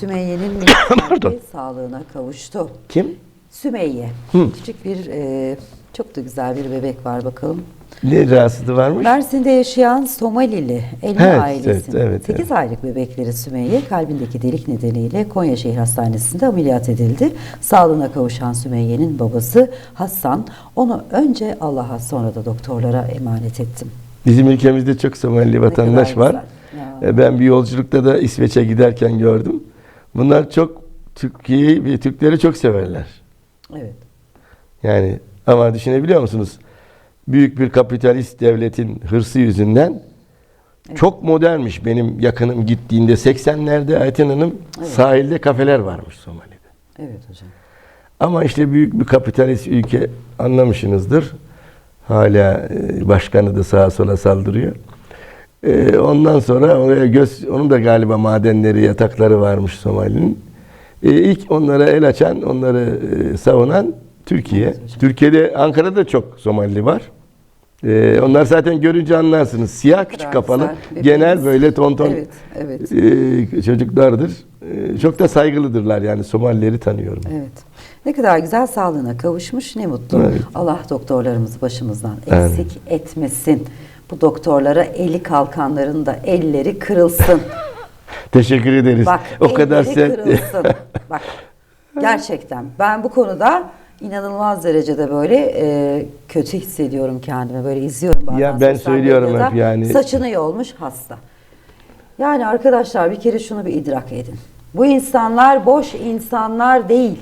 Sümeyye'nin Pardon. sağlığına kavuştu. Kim? Sümeyye. Küçük bir, e, çok da güzel bir bebek var bakalım. Ne rahatsızlığı varmış? Mersin'de yaşayan Somalili Elma Evet, ailesinin evet, evet, 8 aylık bebekleri Sümeyye kalbindeki delik nedeniyle Konya Şehir Hastanesi'nde ameliyat edildi. Sağlığına kavuşan Sümeyye'nin babası Hasan onu önce Allah'a sonra da doktorlara emanet ettim. Bizim ülkemizde çok Somali vatandaş var. Ya. E, Ben bir yolculukta da İsveç'e giderken gördüm. Bunlar çok Türkiye'yi ve Türkleri çok severler. Evet. Yani ama düşünebiliyor musunuz? Büyük bir kapitalist devletin hırsı yüzünden çok modernmiş benim yakınım gittiğinde 80'lerde Ayten Hanım sahilde kafeler varmış Somali'de. Evet hocam. Ama işte büyük bir kapitalist ülke anlamışsınızdır. Hala e, başkanı da sağa sola saldırıyor. E, Ondan sonra oraya göz, onun da galiba madenleri, yatakları varmış Somali'nin. E, İlk onlara el açan, onları e, savunan Türkiye. Türkiye'de, Ankara'da çok Somali var. E, Onlar zaten görünce anlarsınız. Siyah küçük kafalı, güzel. genel böyle tonton Evet, evet. e, çocuklardır. E, Çok da saygılıdırlar yani Somalileri tanıyorum. Evet. Ne kadar güzel sağlığına kavuşmuş ne mutlu. Evet. Allah doktorlarımızı başımızdan eksik etmesin. Bu doktorlara eli kalkanların da elleri kırılsın. Teşekkür ederiz. Bak o kadar sen kırılsın. Bak gerçekten ben bu konuda inanılmaz derecede böyle e, kötü hissediyorum kendimi. Böyle izliyorum bazen. Ya ben söylüyorum hep yani. Saçını yolmuş hasta. Yani arkadaşlar bir kere şunu bir idrak edin. Bu insanlar boş insanlar değil.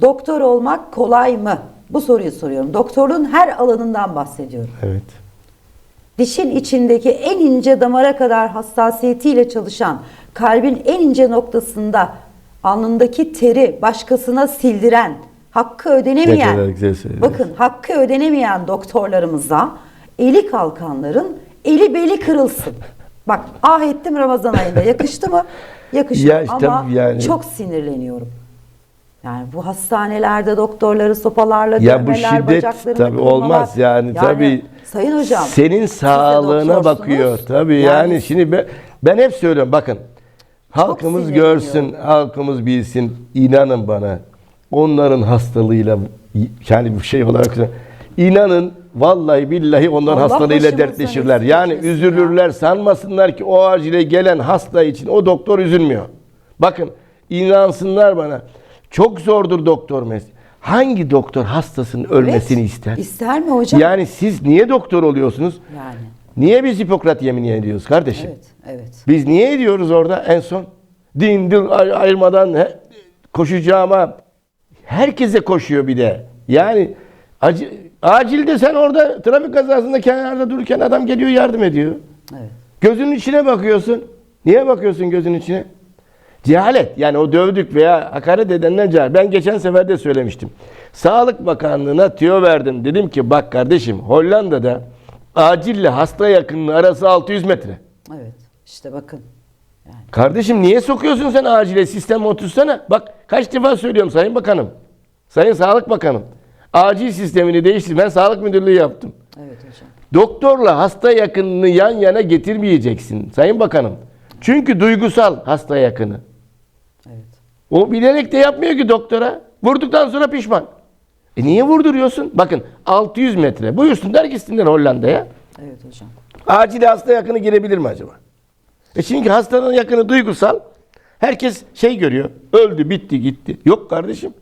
Doktor olmak kolay mı? Bu soruyu soruyorum. Doktorluğun her alanından bahsediyorum. Evet. Dişin içindeki en ince damara kadar hassasiyetiyle çalışan, kalbin en ince noktasında alnındaki teri başkasına sildiren, hakkı ödenemeyen, bakın hakkı ödenemeyen doktorlarımıza eli kalkanların eli beli kırılsın. Bak ah ettim Ramazan ayında yakıştı mı? Yakıştı Ya ama yani. çok sinirleniyorum. Yani bu hastanelerde doktorları sopalarla Ya bu dövmeler, şiddet bacaklarını tabii kırmalar. olmaz yani, tabii. Sayın hocam. Senin sağlığına doktorsunuz. bakıyor. Tabii yani, şimdi ben, ben hep söylüyorum bakın. Halkımız sinirleniyorum. görsün, halkımız bilsin. İnanın bana. Onların hastalığıyla yani bir şey olarak inanın vallahi billahi onların Allah hastalığıyla başımızdan dertleşirler. eksik Yani etmesin üzülürler. Sanmasınlar ki o acile gelen hasta için o doktor üzülmüyor. Bakın inansınlar bana. Çok zordur doktor mesleği. Hangi doktor hastasının ölmesini ister? İster mi hocam? Yani siz niye doktor oluyorsunuz? Yani. Niye biz Hipokrat yemini ediyoruz kardeşim? Evet, evet. Biz niye ediyoruz orada en son? Din dil ay- ayırmadan he- koşacağıma herkese koşuyor bir de. Yani acı, acilde sen orada trafik kazasında kenarda dururken adam geliyor yardım ediyor. Evet. Gözünün içine bakıyorsun. Niye bakıyorsun gözünün içine? Cehalet. Yani o dövdük veya hakaret edenden cehalet. Ben geçen sefer de söylemiştim. Sağlık Bakanlığı'na tüyo verdim. Dedim ki bak kardeşim Hollanda'da acille hasta yakınlığı arası 600 metre. Evet. İşte bakın. Yani. Kardeşim niye sokuyorsun sen acile sisteme otursana? Bak kaç defa söylüyorum Sayın Bakanım. Sayın Sağlık Bakanım. Acil sistemini değiştir. Ben Sağlık Müdürlüğü yaptım. Evet hocam. Doktorla hasta yakınını yan yana getirmeyeceksin Sayın Bakanım. Çünkü duygusal hasta yakını. O bilerek de yapmıyor ki doktora. Vurduktan sonra pişman. E niye vurduruyorsun? Bakın 600 metre. Buyursunlar gitsinler Hollanda'ya. Evet hocam. Acile hasta yakını girebilir mi acaba? E çünkü hastanın yakını duygusal. Herkes şey görüyor. Öldü, bitti, gitti. Yok kardeşim.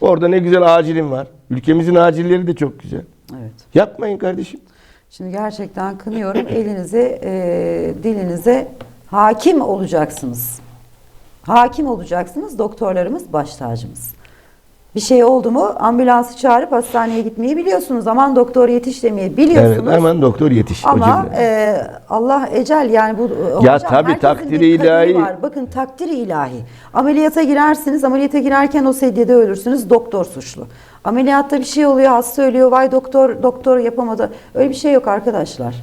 Orada ne güzel acilim var. Ülkemizin acilleri de çok güzel. Evet. Yapmayın kardeşim. Şimdi gerçekten kınıyorum. Elinize, e, dilinize hakim olacaksınız. Hakim olacaksınız. Doktorlarımız baş tacımız. Bir şey oldu mu ambulansı çağırıp hastaneye gitmeyi biliyorsunuz. Aman doktor yetiş demeyi biliyorsunuz. Evet, hemen doktor yetiş. Ama e, Allah ecel yani bu Ya hocam, tabii, takdiri ilahi. var. Bakın takdiri ilahi. Ameliyata girersiniz. Ameliyata girerken o sedyede ölürsünüz. Doktor suçlu. Ameliyatta bir şey oluyor. Hasta ölüyor. Vay doktor doktor yapamadı. Öyle bir şey yok arkadaşlar.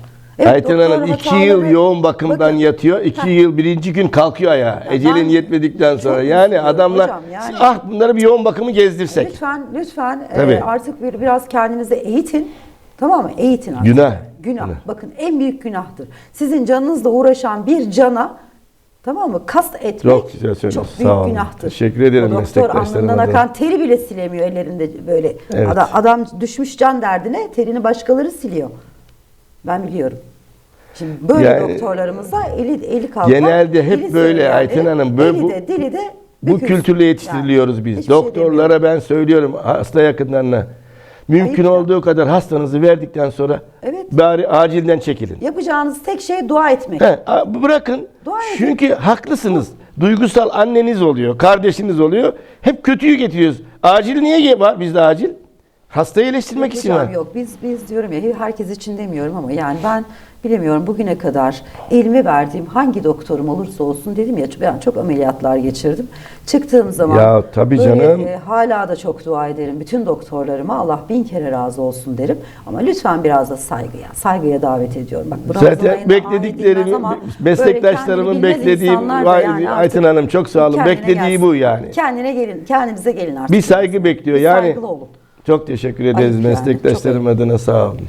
Ayten doktor Hanım iki yıl yoğun bakımdan Bakın, yatıyor. iki yıl birinci gün kalkıyor ayağa. Ecelin yetmedikten sonra. Yani üzülüyorum adamlar hocam, yani. ah bunları bir yoğun bakımı gezdirsek. Lütfen lütfen e, Tabii. artık bir, biraz kendinizi eğitin. Tamam mı? Eğitin artık. Günah. Günah. Günah. Bakın en büyük günahtır. Sizin canınızla uğraşan bir cana Tamam mı? Kast etmek Çok güzel söylüyorsun. çok büyük Sağ olun. günahtır. Teşekkür ederim O doktor meslektaşlarım alnından akan teri bile silemiyor ellerinde böyle. Evet. Adam, adam düşmüş can derdine terini başkaları siliyor. Ben biliyorum. Şimdi böyle Yani- doktorlarımıza eli eli kalkar. Genelde hep eli böyle söyler, Ayten Hanım, böyle eli bu- de dili de Bu bükülsün. kültürle yetiştiriliyoruz Yani biz. şey Doktorlara demiyorum. ben söylüyorum hasta yakınlarına. Mümkün ya. olduğu kadar hastanızı verdikten sonra Evet. bari acilden çekilin. Yapacağınız tek şey dua etmek. He, bırakın. Dua edin. Çünkü haklısınız. Duygusal anneniz oluyor, kardeşiniz oluyor. Hep kötüyü getiriyoruz. Acil niye var bizde acil? Hastayı iyileştirmek için var. yok biz biz diyorum ya herkes için demiyorum ama yani ben bilemiyorum bugüne kadar elime verdiğim hangi doktorum olursa olsun dedim ya ben çok ameliyatlar geçirdim. Çıktığım zaman Ya tabii böyle, canım. e, hala da çok dua ederim bütün doktorlarıma Allah bin kere razı olsun derim. Ama lütfen biraz da saygıya saygıya davet ediyorum. Bak Ramazan Zaten beklediklerimi, meslektaşlarımın beklediği, vay, yani Ayten Hanım çok sağ olun, beklediği gelsin. bu yani. Kendine gelin, kendinize gelin artık. Bir saygı bekliyor. Yani saygılı olun. Çok teşekkür ederiz yani, meslektaşlarım adına. Sağ olun.